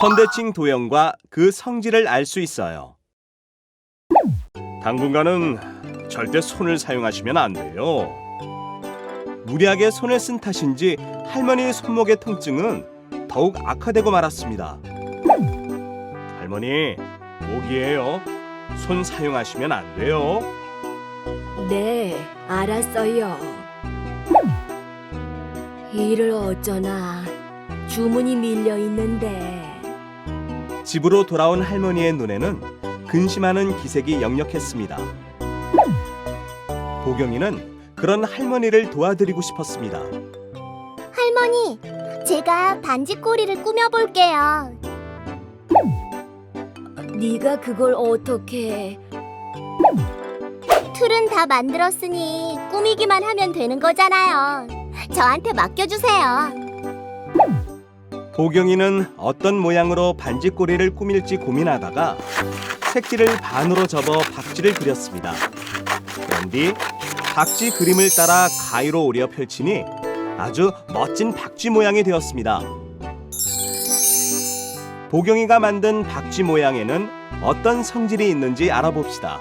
선대칭 도형과 그 성질을 알 수 있어요. 당분간은 절대 손을 사용하시면 안 돼요. 무리하게 손을 쓴 탓인지 할머니 손목의 통증은 더욱 악화되고 말았습니다. 할머니, 목이에요. 손 사용하시면 안 돼요. 네, 알았어요. 일을 어쩌나 주문이 밀려 있는데 집으로 돌아온 할머니의 눈에는 근심하는 기색이 역력했습니다. 보경이는 그런 할머니를 도와드리고 싶었습니다. 할머니, 제가 반지 꼬리를 꾸며볼게요. 네가 그걸 어떻게 틀은 다 만들었으니 꾸미기만 하면 되는 거잖아요. 저한테 맡겨주세요. 보경이는 어떤 모양으로 반지꼬리를 꾸밀지 고민하다가 색지를 반으로 접어 박쥐를 그렸습니다. 그런 뒤 박쥐 그림을 따라 가위로 오려 펼치니 아주 멋진 박쥐 모양이 되었습니다. 보경이가 만든 박쥐 모양에는 어떤 성질이 있는지 알아봅시다.